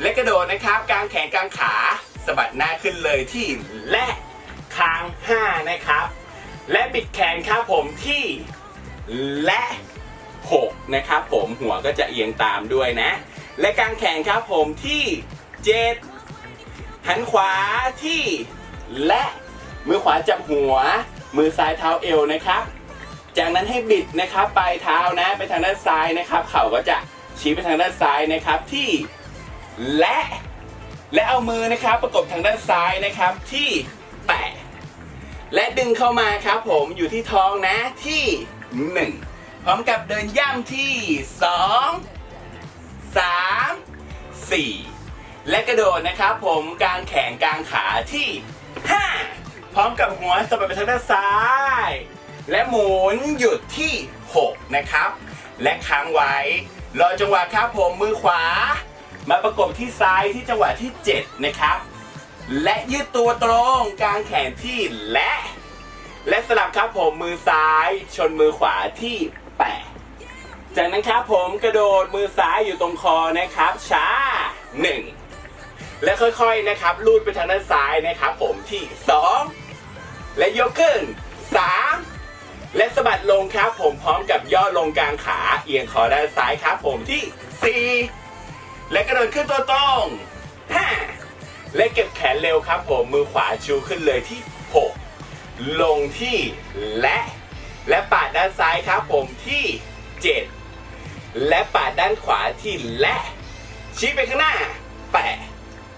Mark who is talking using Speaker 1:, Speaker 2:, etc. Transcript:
Speaker 1: และกระโดดนะครับกางแขนกางขาสะบัดหน้าขึ้นเลยที่และคางห้านะครับ และบิดแขนครับผมที่และหกนะครับผมหัวก็จะเอียงตามด้วยนะ และกางแขนครับผมที่เจ็ดหันขวาที่และมือขวาจับหัว มือซ้ายเท้าเอวนะครับ จากนั้นให้บิดนะครับปลายเท้านะ ไปทางด้านซ้ายนะครับ เข่าก็จะชี้ไปทางด้านซ้ายนะครับที่ และและเอามือนะครับประกบทางด้านซ้ายนะครับที่แปะและดึงเข้ามาครับผมอยู่ที่ท้องนะที่หนึ่งพร้อมกับเดินย่ำที่สองสามสี่และกระโดดนะครับผมกลางแขนกลางขาที่ห้าพร้อมกับหัวสะบัดไปทางด้านซ้าย และหมุนหยุดที่ 6 นะครับ และค้างไว้ รอจังหวะครับผมมือขวา มาประกบที่ซ้ายที่จังหวะที่ 7 นะครับ และยืดตัวตรงกลางแขนที่และ และสลับครับผมมือซ้ายชนมือขวาที่8จากนั้นครับผมกระโดดมือซ้ายอยู่ตรงคอนะครับ ช้า 1 และค่อยๆนะครับลูดไปทางด้านซ้ายนะครับผมที่ 2 และยกขึ้น 3 และสะบัดลงครับผมพร้อมกับย่อลงกลางขาเอียงคอด้านซ้ายครับผมที่ 4 และกระโดดขึ้นตัวตรง5และเก็บแขนเร็วครับผม มือขวาชูขึ้นเลยที่ 6 ลงที่และ และปาดด้านซ้ายครับผมที่ 7 และปาดด้านขวาที่และ ชี้ไปข้างหน้า 8